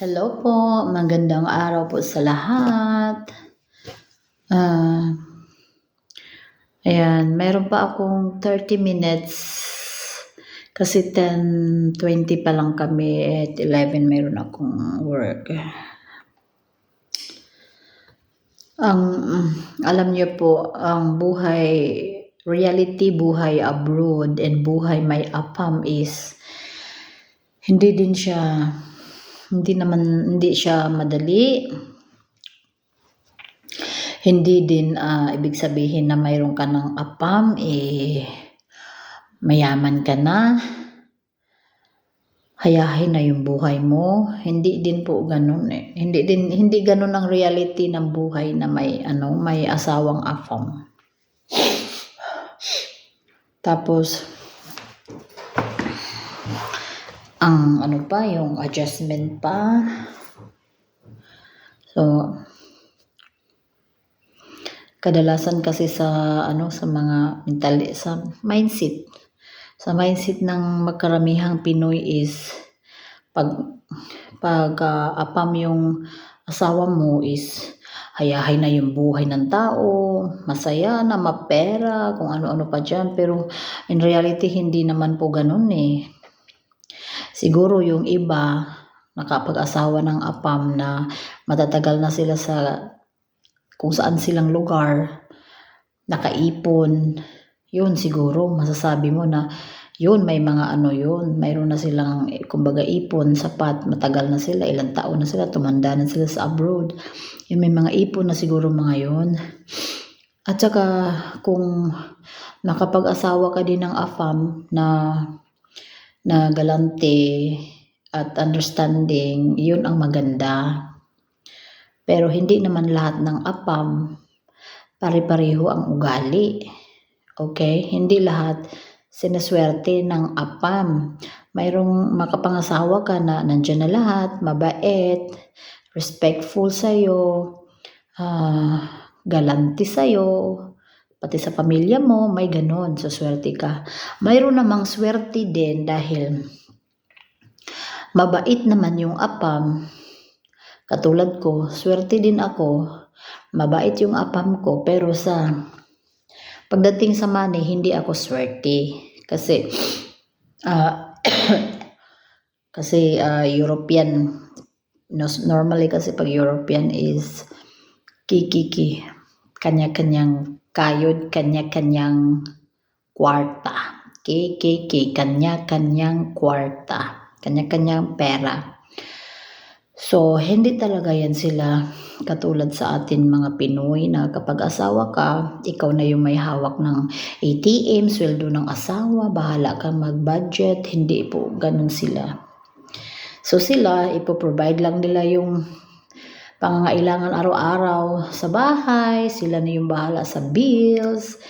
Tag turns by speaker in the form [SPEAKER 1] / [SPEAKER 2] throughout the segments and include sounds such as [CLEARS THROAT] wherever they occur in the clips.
[SPEAKER 1] Hello po, magandang araw po sa lahat. Ah, ayan, meron pa akong 30 minutes kasi 10.20 pa lang kami at 11 meron akong work. Ang alam niyo po, ang buhay reality buhay abroad and buhay may apam is hindi din siya hindi naman hindi siya madali. Hindi din ah, ibig sabihin na mayroon ka ng apam eh mayaman ka na. Hayahin na yung buhay mo. Hindi din po ganun eh. Hindi din hindi ganun ang reality ng buhay na may ano may asawang apam. Tapos ang ano pa yung adjustment pa so kadalasan kasi sa ano sa mga mental sa mindset sa mindset ng magkaramihang Pinoy is pag pag ah, apam yung asawa mo is hayahay na yung buhay ng tao, masaya na, mapera, kung ano-ano pa dyan. Pero in reality, hindi naman po ganun eh. Siguro yung iba, nakapag-asawa ng apam na matatagal na sila sa kung saan silang lugar, nakaipon, yun siguro, masasabi mo na yun, may mga ano yun, mayroon na silang, kumbaga, ipon, sapat, matagal na sila, ilang taon na sila, tumanda na sila sa abroad. Yun, may mga ipon na siguro mga yun. At saka, kung nakapag-asawa ka din ng afam na na galante at understanding, yun ang maganda. Pero hindi naman lahat ng apam pare-pareho ang ugali. Okay? Hindi lahat sinaswerte ng apam. Mayroong makapangasawa ka na nandyan na lahat, mabait, respectful sa'yo, ah, galante sa'yo, pati sa pamilya mo, may ganon, so swerte ka. Mayroon namang swerte din dahil mabait naman yung apam. Katulad ko, swerte din ako, mabait yung apam ko, pero sa pagdating sa money, hindi ako swerte. Kasi, ah, [COUGHS] kasi ah, European, normally kasi pag European is kikiki, kanya-kanyang kayod, kanya-kanyang kwarta. KKK, kanya-kanyang kwarta, kanya-kanyang pera. So, hindi talaga yan sila katulad sa atin mga Pinoy na kapag asawa ka, ikaw na yung may hawak ng ATM, sweldo ng asawa, bahala ka mag-budget, hindi po ganun sila. So sila, ipoprovide lang nila yung pangangailangan araw-araw sa bahay, sila na yung bahala sa bills,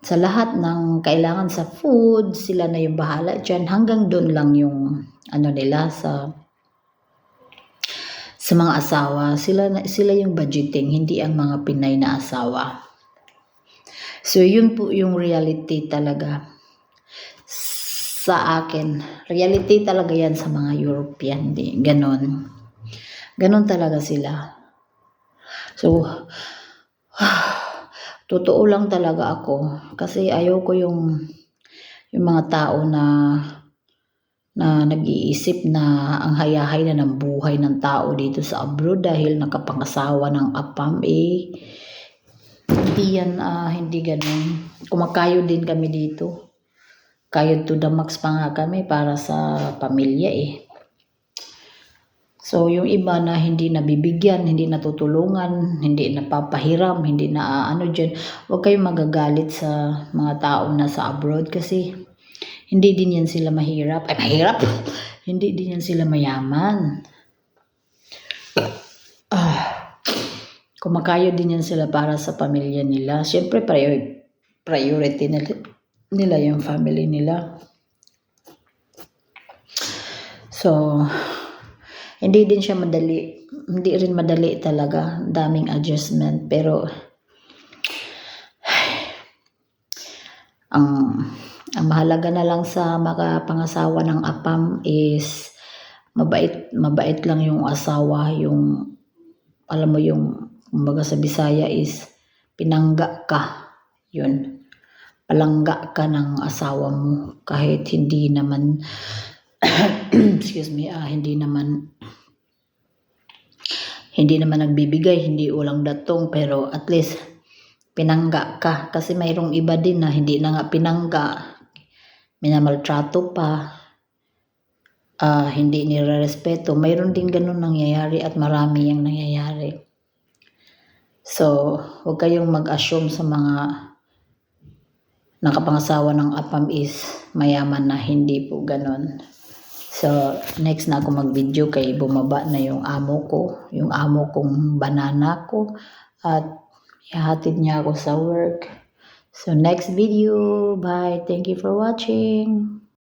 [SPEAKER 1] sa lahat ng kailangan sa food, sila na yung bahala dyan. Hanggang doon lang yung ano nila sa sa mga asawa, sila na, sila yung budgeting, hindi ang mga Pinay na asawa. So yun po yung reality talaga sa akin. Reality talaga yan sa mga European, di ganon. Ganon talaga sila. So [SIGHS] totoo lang talaga ako. Kasi ayoko yung yung mga tao na na nag-iisip na ang hayahay na ng buhay ng tao dito sa abroad dahil nakapangasawa ng apam eh. Hindi yan ah, hindi ganun. Kumakayo din kami dito. Kayod to the max pa nga kami para sa pamilya eh so yung iba na hindi nabibigyan hindi natutulungan hindi napapahiram hindi na ano dyan huwag kayong magagalit sa mga tao na sa abroad kasi hindi din yan sila mahirap. Ay, mahirap. [LAUGHS] Hindi din yan sila mayaman. Ah, kumakayo din yan sila para sa pamilya nila. Siyempre, prior- priority nila, nila yung family nila. So, hindi din siya madali. Hindi rin madali talaga. Daming adjustment. Pero, [SIGHS] ang ang mahalaga na lang sa makapangasawa ng apam is mabait, mabait lang yung asawa, yung, alam mo yung, kumbaga sa Bisaya is, pinangga ka. Yun. Palangga ka ng asawa mo. Kahit hindi naman, [CLEARS THROAT] excuse me, ah, hindi naman, hindi naman nagbibigay, hindi ulang datong, pero at least, pinangga ka. Kasi mayroong iba din na hindi na nga pinangga. Minamaltrato pa. ah hindi nire-respeto. Mayroon din ganun nangyayari at marami yung nangyayari. So, huwag kayong mag-assume sa mga nakapangasawa ng apam is mayaman na hindi po ganun. So, next na ako mag-video kay bumaba na yung amo ko, yung amo kong banana ko at ihatid niya ako sa work. So, next video. Bye. Thank you for watching.